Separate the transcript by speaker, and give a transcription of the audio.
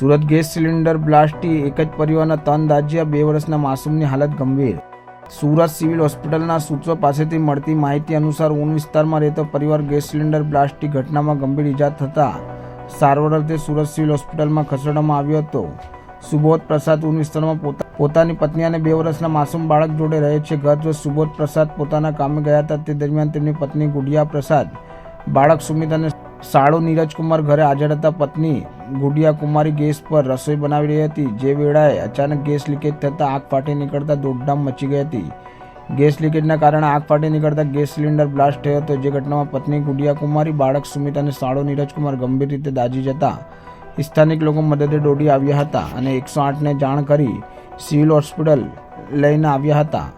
Speaker 1: Surat gas cylinder બ્લાસ્ટથી એક જ પરિવારના ત્રણ દાજ્યા, બે વર્ષના માસૂમની હાલત ગંભીર. સુરત સિવિલ હોસ્પિટલના સૂત્રો પાસેથી મળતી માહિતી અનુસાર ઊન વિસ્તારમાં રહેતો પરિવાર ગેસ સિલિન્ડર બ્લાસ્ટની ઘટનામાં ગંભીર ઇજા થતાં સારવાર અર્થે સુરત સિવિલ હોસ્પિટલમાં ખસેડવામાં આવ્યો હતો. સુબોધ પ્રસાદ ઊન વિસ્તારમાં પોતા- પોતાની પત્ની અને બે વર્ષના માસૂમ બાળક જોડે રહે છે. ગત રોજ સુબોધ પ્રસાદ પોતાના કામે ગયા હતા. તે દરમિયાન તેમની પત્ની ગુડિયા પ્રસાદ, બાળક સુમિત અને સાળુ નીરજકુમાર ઘરે હાજર હતા. પત્ની ગુડિયા કુમારી ગેસ પર રસોઈ બનાવી રહી હતી. જે વેળાએ અચાનક ગેસ લીકેજ થતાં આગ ફાટી નીકળતા દોડધામ મચી ગઈ હતી. ગેસ લીકેજના કારણે આગ ફાટી નીકળતા ગેસ સિલિન્ડર બ્લાસ્ટ થયો હતો. જે ઘટનામાં પત્ની ગુડિયા કુમારી બાળક સુમિત અને સાળો નીરજકુમાર ગંભીર રીતે દાઝી જતા સ્થાનિક લોકો મદદે દોડી આવ્યા હતા અને એકસો આઠને જાણ કરી સિવિલ હોસ્પિટલ લઈને આવ્યા હતા.